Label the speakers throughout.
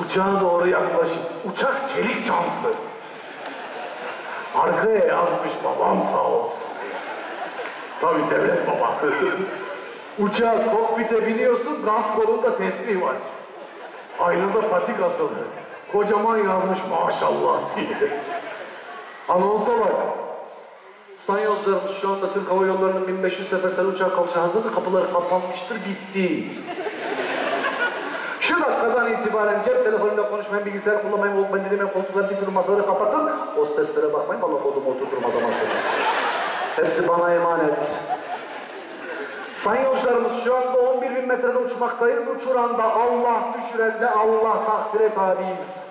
Speaker 1: Uçağa doğru yaklaşıp, uçak çelik jantlı. Arkaya yazmış babam sağ olsun. Tabii devlet baba. Uçağa kokpite biniyorsun, gaz kolunda tesbih var. Aynada patik asılı. Kocaman yazmış maşallah diye. Anonsa bak. Sayın yolcularımız şu anda Türk Hava Yolları'nın 1500 sefersel uçak kalkışı hazırdır. Kapıları kapanmıştır. Bitti. Şu dakikadan itibaren cep telefonuyla konuşmayın, bilgisayar kullanmayın, Walkman dinlemeyin, koltukları dik durun, masaları kapatın. Hosteslere bakmayın, valla kodumu oturturum adam hastayım. Hepsi bana emanet. Sayın yolcularımız şu anda 11 bin metrede uçmaktayız. Uçuranda Allah, düşürende Allah takdire tabiiz.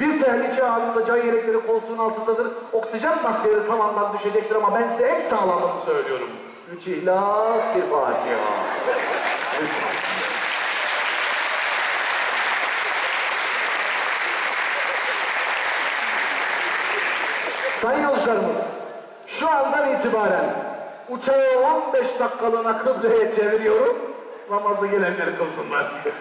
Speaker 1: Bir tehlike anında can yelekleri koltuğun altındadır. Oksijen maskeleri tavandan düşecektir ama ben size en sağlamını söylüyorum. Üç ihlas, bir Fatiha. Lütfen. Sayın yolcularımız, şu andan itibaren uçağı 15 dakikalığına kıbleye çeviriyorum. Namazı gelenleri kılsınlar diye.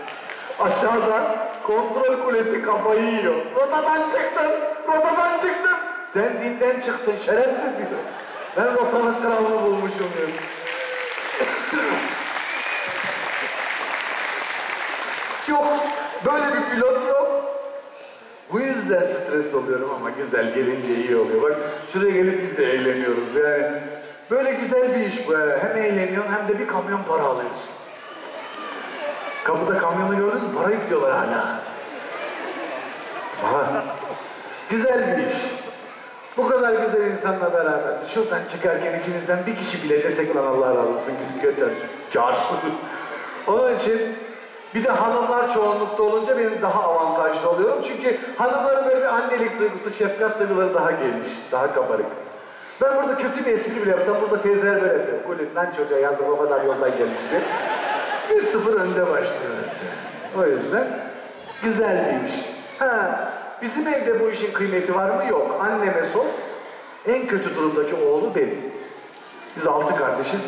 Speaker 1: Aşağıda kontrol kulesi kafayı yiyor. Rotadan çıktın, rotadan çıktın. Sen dinden çıktın, şerefsiz diyor. Ben rotanın kralını bulmuşum diyor. yok, böyle bir pilot yok. Bu yüzden stres oluyorum ama güzel gelince iyi oluyor. Bak şuraya gelip biz de eğleniyoruz yani. Böyle güzel bir iş bu. Hem eğleniyorsun hem de bir kamyon para alıyorsun. Kapıda kamyonu gördünüz mü? Para yüklüyorlar hala. Aha. Güzel bir iş. Bu kadar güzel insanla berabersin. Şuradan çıkarken içimizden bir kişi bile desek lan Allah razı olsun götür. Kâr. Onun için bir de hanımlar çoğunlukta olunca benim daha avantajlı oluyorum. Çünkü hanımların böyle bir annelik duygusu, şefkat duyguları daha geniş, daha kabarık. Ben burada kötü bir espri bile yapsam burada teyzeler böyle yapıyor. Gülün lan çocuğa yazık o kadar yoldan gelmişti. Bir sıfır önde başlıyoruz. O yüzden güzel bir iş. Ha, bizim evde bu işin kıymeti var mı? Yok. Anneme sor. En kötü durumdaki oğlu benim. Biz altı kardeşiz.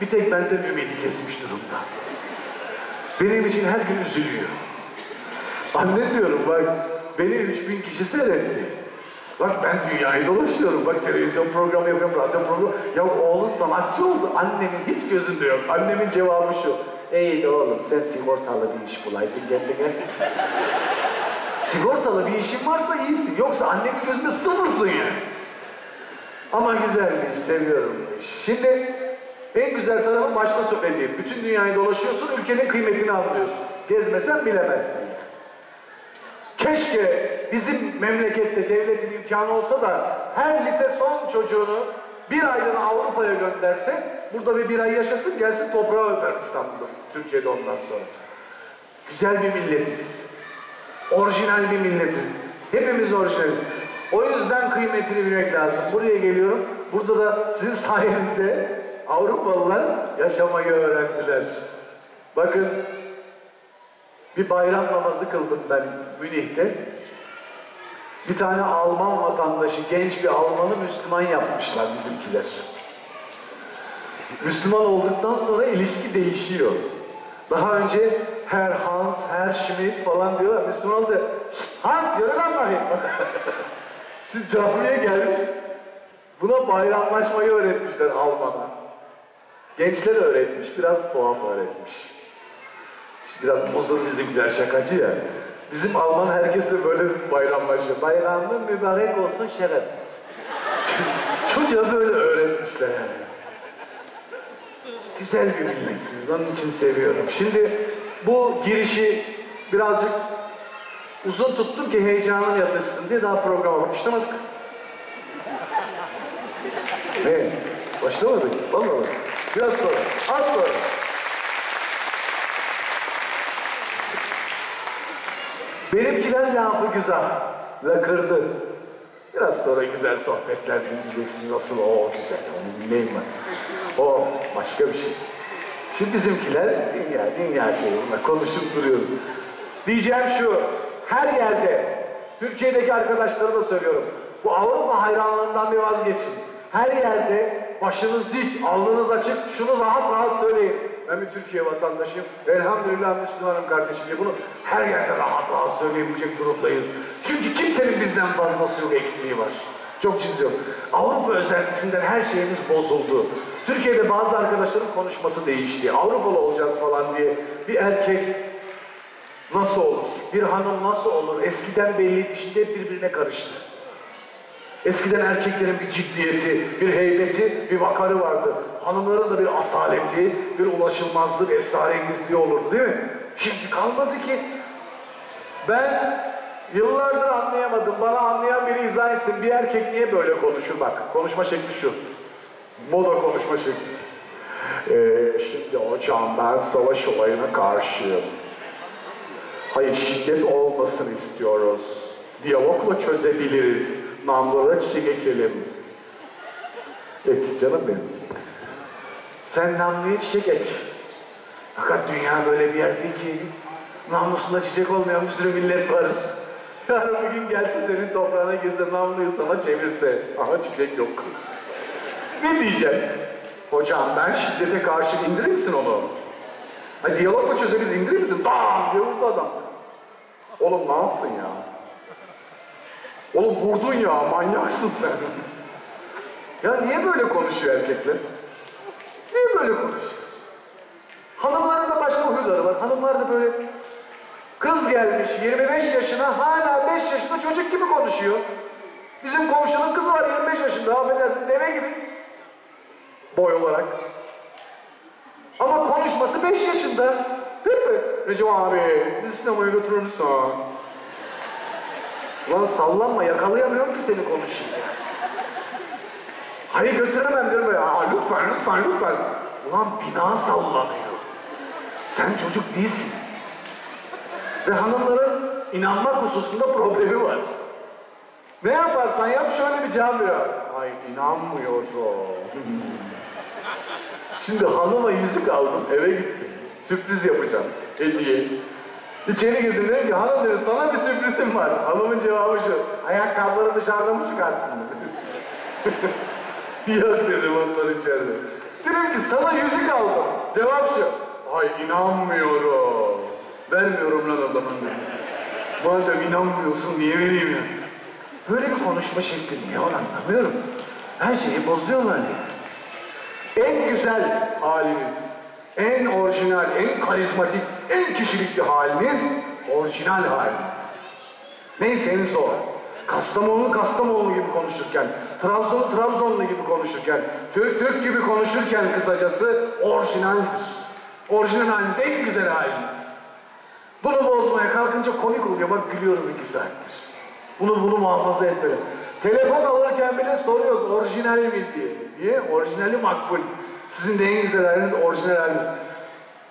Speaker 1: Bir tek benden ümidi kesmiş durumda. Benim için her gün üzülüyor. Anne diyorum bak, beni 3000 kişi seyretti. Bak ben dünyayı dolaşıyorum. Bak televizyon programı yapıyorum, radyo programı. Ya oğlun sanatçı oldu. Annemin hiç gözünde yok. Annemin cevabı şu. De oğlum sen sigortalı bir iş bulaydın kendine. Sigortalı bir işin varsa iyisin. Yoksa annemin gözünde sıfırsın yani. Ama güzel bir iş, seviyorum bu işi. Şimdi en güzel tarafı başta söylediğim. Bütün dünyayı dolaşıyorsun, ülkenin kıymetini anlıyorsun. Gezmesen bilemezsin. Keşke bizim memlekette devletin imkanı olsa da her lise son çocuğunu bir aylığına Avrupa'ya gönderse, burada bir bir ay yaşasın, gelsin toprağı öper İstanbul'da, Türkiye'de ondan sonra. Güzel bir milletiz. Orijinal bir milletiz. Hepimiz orijinaliz. O yüzden kıymetini bilmek lazım. Buraya geliyorum. Burada da sizin sayenizde Avrupalılar yaşamayı öğrendiler. Bakın bir bayram namazı kıldım ben Münih'te. Bir tane Alman vatandaşı, genç bir Almanı Müslüman yapmışlar bizimkiler. Müslüman olduktan sonra ilişki değişiyor. Daha önce Herr Hans, Herr Schmidt falan diyorlar. Müslüman oldu. "Şşt, Hans yürü lan. Şimdi camiye gelmiş. Buna bayramlaşmayı öğretmişler Alman'a. Gençler öğretmiş, biraz tuhaf öğretmiş. İşte biraz bozur bizimkiler şakacı ya. Bizim Alman herkesle böyle bayramlaşıyor. Bayramın mübarek olsun şerefsiz. Çocuğa böyle öğretmişler yani. Güzel bir milletsiniz, onun için seviyorum. Şimdi bu girişi birazcık uzun tuttum ki heyecanım yatışsın diye daha programa başlamadık. Ne? Başlamadık. Vallahi. Biraz sonra. Az sonra. Benimkiler lafı güzel. Lakırdı. Biraz sonra güzel sohbetler dinleyeceksiniz. Nasıl o güzel. Onu dinleyin ben. O başka bir şey. Şimdi bizimkiler dünya, dünya şeyi bunlar konuşup duruyoruz. Diyeceğim şu, her yerde, Türkiye'deki arkadaşlara da söylüyorum. Bu Avrupa hayranlığından bir vazgeçin. Her yerde başınız dik, alnınız açık, şunu rahat rahat söyleyin. Ben bir Türkiye vatandaşıyım. Elhamdülillah Müslümanım kardeşim diye bunu her yerde rahat rahat söyleyebilecek durumdayız. Çünkü kimsenin bizden fazlası yok, eksiği var. Çok yok. Avrupa özentisinden her şeyimiz bozuldu. Türkiye'de bazı arkadaşların konuşması değişti. Avrupalı olacağız falan diye bir erkek nasıl olur? Bir hanım nasıl olur? Eskiden belliydi, şimdi birbirine karıştı. Eskiden erkeklerin bir ciddiyeti, bir heybeti, bir vakarı vardı. Hanımların da bir asaleti, bir ulaşılmazlığı, bir esrarengizliği olurdu değil mi? Şimdi kalmadı ki. Ben yıllardır anlayamadım. Bana anlayan biri izah etsin. Bir erkek niye böyle konuşur bak. Konuşma şekli şu. Moda konuşma şekli. Ee, şimdi hocam ben savaş olayına karşıyım. Hayır şiddet olmasın istiyoruz. Diyalogla çözebiliriz. Namlulara çiçek ekelim. Ek canım benim. Sen namluya çiçek ek. Fakat dünya böyle bir yer değil ki. Namlusunda çiçek olmayan bir sürü millet var. Yarın bir gün gelse senin toprağına girse namluyu sana çevirse. Aha çiçek yok. Ne diyeceksin? Hocam ben şiddete karşı indirir misin onu? Ha diyalogla çözebiliriz indirir misin? Bam diye vurdu adam seni. Oğlum ne yaptın ya? Oğlum vurdun ya manyaksın sen. Ya niye böyle konuşuyor erkekler? Niye böyle konuşuyor? Hanımların da başka huyları var. Hanımlar da böyle kız gelmiş 25 yaşına hala 5 yaşında çocuk gibi konuşuyor. Bizim komşunun kızı var 25 yaşında affedersin deve gibi. Boy olarak. Ama konuşması 5 yaşında. Değil mi? Recep abi bizi sinemaya götürür müsün? Lan sallanma yakalayamıyorum ki seni konuşayım. Hayır götüremem diyorum böyle. Aa, lütfen lütfen lütfen. Ulan bina sallanıyor. Sen çocuk değilsin. Ve hanımların inanmak hususunda problemi var. Ne yaparsan yap şöyle bir cevap veriyor. Ay inanmıyorum. Şimdi hanıma yüzük aldım eve gittim. Sürpriz yapacağım. Hediye. İçeri girdim dedim ki hanım dedim sana bir sürprizim var. Hanımın cevabı şu. Ayakkabıları dışarıda mı çıkarttın? Yok dedim onlar içeride. Dedim ki sana yüzük aldım. Cevap şu. Ay inanmıyorum. Vermiyorum lan o zaman dedim. Madem inanmıyorsun niye vereyim ya? Böyle bir konuşma şekli niye var anlamıyorum. Her şeyi bozuyorlar yani. En güzel haliniz, en orijinal, en karizmatik, kişilikli haliniz, orijinal haliniz. Neyseniz o. Kastamonu Kastamonu gibi konuşurken, Trabzon Trabzonlu gibi konuşurken, Türk Türk gibi konuşurken kısacası orijinaldir. Orijinal haliniz, en güzel haliniz. Bunu bozmaya kalkınca komik oluyor. Bak gülüyoruz iki saattir. Bunu bunu muhafaza etmeli. Telefon alırken bile soruyoruz orijinal mi diye. Niye? Orijinali makbul. Sizin de en güzel haliniz orijinal haliniz.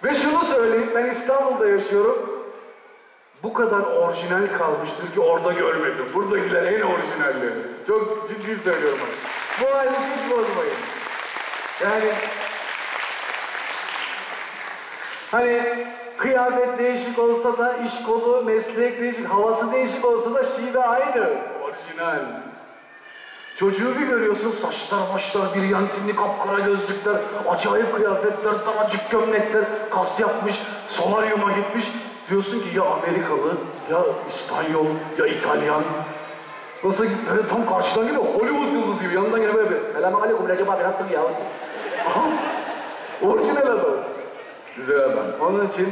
Speaker 1: Ve şunu söyleyeyim ben İstanbul'da yaşıyorum. Bu kadar orijinal kalmıştır ki orada görmedim. Buradakiler en orijinalleri. Çok ciddi söylüyorum. Bu halinizi hiç bozmayın. Yani Hani kıyafet değişik olsa da iş kolu, meslek değişik, havası değişik olsa da şive aynı. Orijinal. Çocuğu bir görüyorsun saçlar başlar bir yantinli kapkara gözlükler, acayip kıyafetler, daracık gömlekler, kas yapmış, solaryuma gitmiş. Diyorsun ki ya Amerikalı, ya İspanyol, ya İtalyan. Nasıl böyle tam karşıdan geliyor Hollywood yıldızı gibi yanından geliyor böyle Selamun aleyküm Recep abi nasılsın ya? Aha, orijinal adam. Güzel adam. Onun için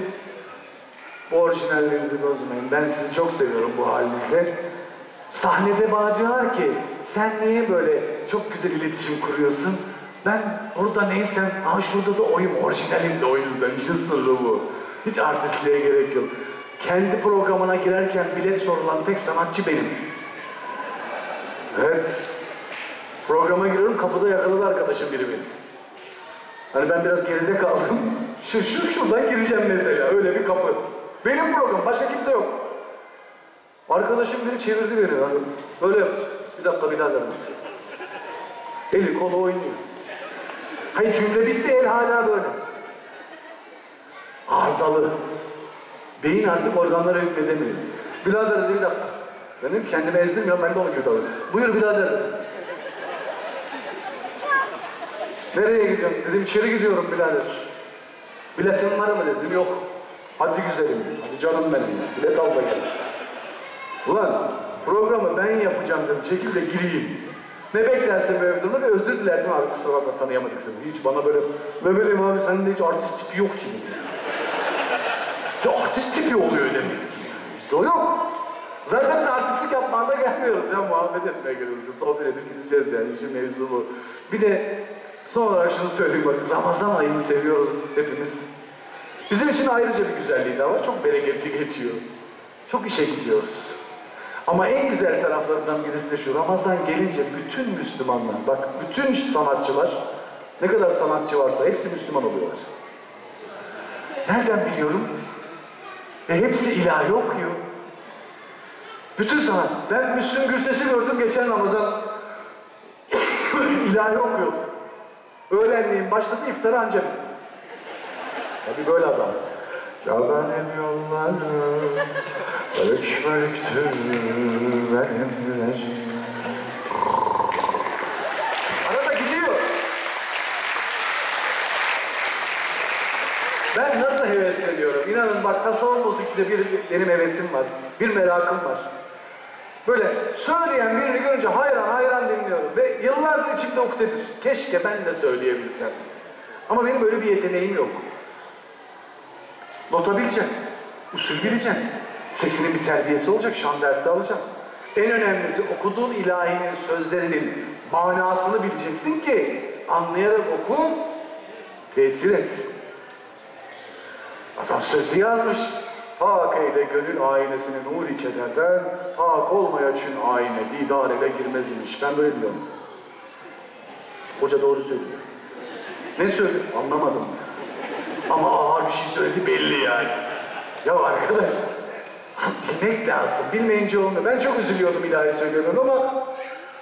Speaker 1: bu orijinallerinizi bozmayın. Ben sizi çok seviyorum bu halinizde. Sahnede diyorlar ki sen niye böyle çok güzel iletişim kuruyorsun? Ben burada neysem, ha şurada da oyum, orijinalim de o yüzden. İşin sırrı bu. Hiç artistliğe gerek yok. Kendi programına girerken bilet sorulan tek sanatçı benim. Evet. Programa giriyorum, kapıda yakaladı arkadaşım biri beni. Hani ben biraz geride kaldım. Şu, şu şuradan gireceğim mesela. Öyle bir kapı. Benim program. Başka kimse yok. Arkadaşım biri çevirdi beni. Hani böyle yaptı. Bir dakika bir daha devam et. Eli kolu oynuyor. Hayır cümle bitti el hala böyle. Arızalı. Beyin artık organlara hükmedemiyor. Birader dedi bir dakika. Ben dedim ki, kendimi ezdim ya ben de onu gibi davranıyorum. Buyur birader dedi. Nereye gidiyorsun? Dedim içeri gidiyorum birader. Biletin var mı dedim. Yok. Hadi güzelim. Hadi canım benim. Bilet al da gel. Ulan programı ben yapacağım dedim. Çekil de gireyim. Ne bir durumda ve özür dilerdim abi kusura bakma tanıyamadık seni. Hiç bana böyle Mehmet'im abi sende hiç artist tipi yok ki. Ya artist tipi oluyor demek ki. İşte o yok. Zaten biz artistlik yapmaya da gelmiyoruz ya muhabbet etmeye geliyoruz. Sohbet edip gideceğiz yani işin mevzu bu. Bir de son olarak şunu söyleyeyim bak Ramazan ayını seviyoruz hepimiz. Bizim için ayrıca bir güzelliği daha var. Çok bereketli geçiyor. Çok işe gidiyoruz. Ama en güzel taraflarından birisi de şu. Ramazan gelince bütün Müslümanlar, bak bütün sanatçılar, ne kadar sanatçı varsa hepsi Müslüman oluyorlar. Nereden biliyorum? E hepsi ilahi okuyor. Bütün sanat. Ben Müslüm Gürses'i gördüm geçen Ramazan. ilahi okuyordu. Öğlenleyin başladı, iftara anca bitti. Tabii böyle adam. Ya benim yollarım bölük bölüktür benim yüreğim. Arada gidiyor. Ben nasıl hevesleniyorum? İnanın bak tasavvuf musikisinde bir, benim hevesim var. Bir merakım var. Böyle söyleyen birini görünce hayran hayran dinliyorum. Ve yıllardır içimde ukdedir. Keşke ben de söyleyebilsem. Ama benim böyle bir yeteneğim yok. Nota bileceğim. Usul bileceğim. Sesinin bir terbiyesi olacak. Şan dersi alacağım. En önemlisi okuduğun ilahinin sözlerinin manasını bileceksin ki anlayarak oku, tesir etsin. Adam sözü yazmış. Pak eyle gönül aynesini nuri kederden, pak olmaya çün ayine didar ele girmez imiş. Ben böyle diyorum. Hoca doğru söylüyor. Ne söylüyor? Anlamadım. Ama ağır bir şey söyledi belli yani. Ya arkadaş, bilmek lazım. Bilmeyince olmuyor. Ben çok üzülüyordum ilahi söylüyorum ama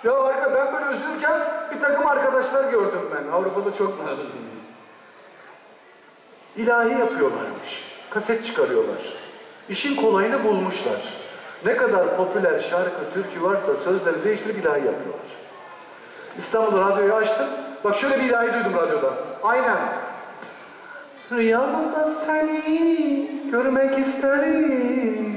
Speaker 1: ya arka ben böyle üzülürken bir takım arkadaşlar gördüm ben. Avrupa'da çok var. İlahi yapıyorlarmış. Kaset çıkarıyorlar. İşin kolayını bulmuşlar. Ne kadar popüler şarkı, türkü varsa sözleri değiştirip ilahi yapıyorlar. İstanbul'da radyoyu açtım. Bak şöyle bir ilahi duydum radyoda. Aynen. Rüyamızda seni görmek isterim.